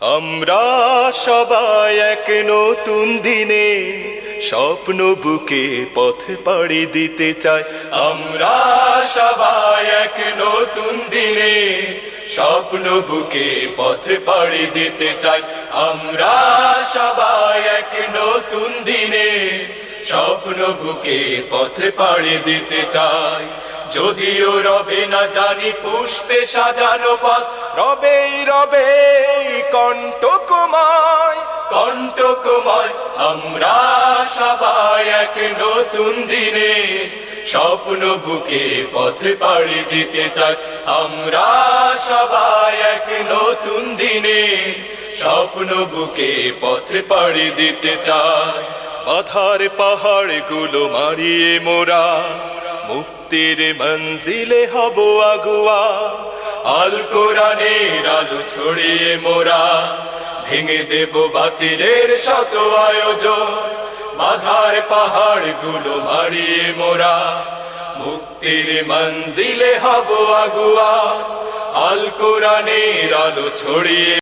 আমরা সবাই এক নতুন দিনে স্বপ্ন বুকে পথ পাড়ি দিতে চাই। আমরা সবাই এক নতুন দিনে স্বপ্ন বুকে পথ পাড়ি দিতে চাই। আমরা সবাই এক নতুন দিনে স্বপ্ন বুকে পথ পাড়ি দিতে চাই। যদিও রবে না জানি পুষ্পে সাজানো পথ, রবেই রবে কণ্টকময় কণ্টকময় আমরা সবাই এক নতুন দিনে স্বপ্ন বুকে পথ পাড়ি দিতে চাই। আমরা সবাই এক নতুন দিনে স্বপ্ন বুকে পথ পাড়ি দিতে চাই। বাধার পাহাড়গুলো মারিয়ে মোরা, মুক্তির মঞ্জিলে হব আগুয়া। আল কোরআনের আলো ছড়িয়ে মোরা, ভেঙে দেব বাতিলের শত আয়োজন। মাথার পাহাড়গুলো মারিয়ে মোরা, মুক্তির মঞ্জিলে হব আগুয়া। আল কোরআনের আলো ছড়িয়ে